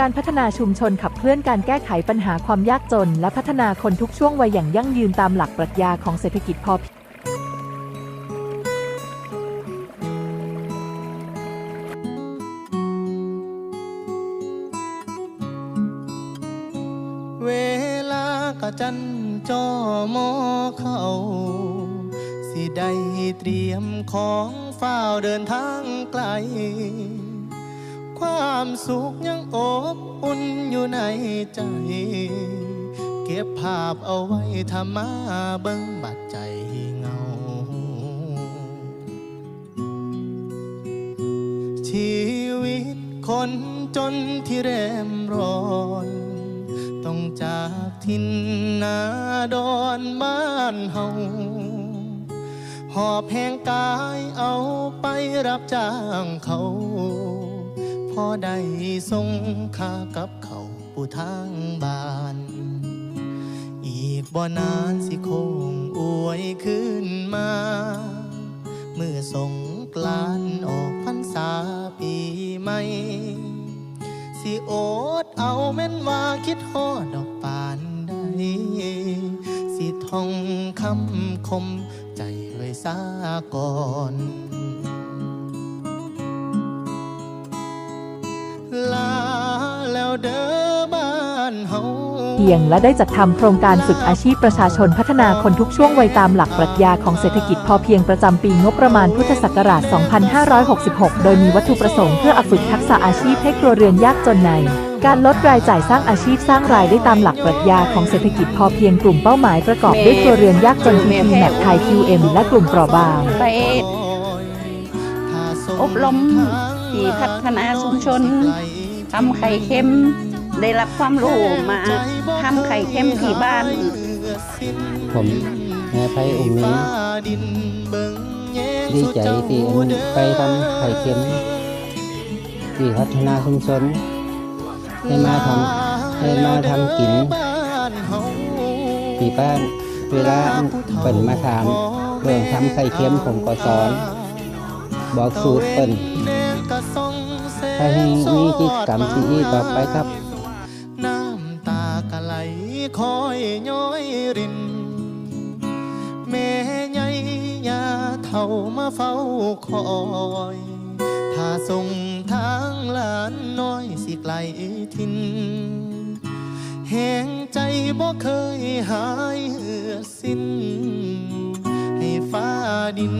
การพัฒนาชุมชนขับเคลื่อนการแก้ไขปัญหาความยากจน และพัฒนาคนทุกช่วงวัยอย่างยั่งยืนตามหลักปรัชญาของเศรษฐกิจพอเพียงเวลากะจันจอมอเข้า สิได้เตรียมของฝ้าเดินทางไกล ความสุขยังอบอุ่นอยู่ในใจ เก็บภาพเอาไว้ทำมาเบิ่งบัดใจเงา ชีวิตคนจนที่แรมร้อน ต้องจากทินนาดอนบ้านเฮาหอบแหงกายเอาไปรับจ้างเขา อได้ส่งค่ากับเขาผู้ทางบ้าน อีกบ่นานสิคงอวยขึ้นมา เมื่อสงกลานออกพรรษาปีใหม่ สิโอดเอาแม่นว่าคิดฮอดดอกปานใดสิทองคำคมใจไว้ซาก่อน เด้อบ้านเฮาเพียงและได้จัดทำโครงการฝึกอาชีพประชาชนพัฒนาคนทุกช่วงวัยตามหลักปรัชญาของเศรษฐกิจพอเพียงประจำปีงบประมาณพุทธศักราช 2566 โดยมีวัตถุประสงค์เพื่อฝึกทักษะอาชีพให้ครัวเรือนยากจนในการลดรายจ่ายสร้างอาชีพสร้างรายได้ตามหลักปรัชญาของเศรษฐกิจพอเพียงกลุ่มเป้าหมายประกอบด้วยครัวเรือนยากจนทีทีแมทไทย QM และกลุ่มเปราะบางไปอบรมที่พัฒนาชุมชน ทำไข่เค็มได้รับความรู้มาทำไข่เค็มที่บ้าน ผมแม่ไพอุ้มนี้ดีใจที่ไปทำไข่เค็มที่พัฒนาชุมชนให้มาทำให้มาทำกินที่บ้านเวลาเปิ่นมาถามเรื่องทำไข่เค็มผมก็สอน บอกสูตรเปิ่น ให้มีกิจกรรมที่ดีต่อไปครับ น้ำตากะไหลคอยย้อยริน แม่ใหญ่ยาเท่ามาเฝ้าคอยถ้าส่งทางหลานน้อยสิไกลทินแห่งใจบ่เคยหายเหือสิ้น ให้ฟ้าดิน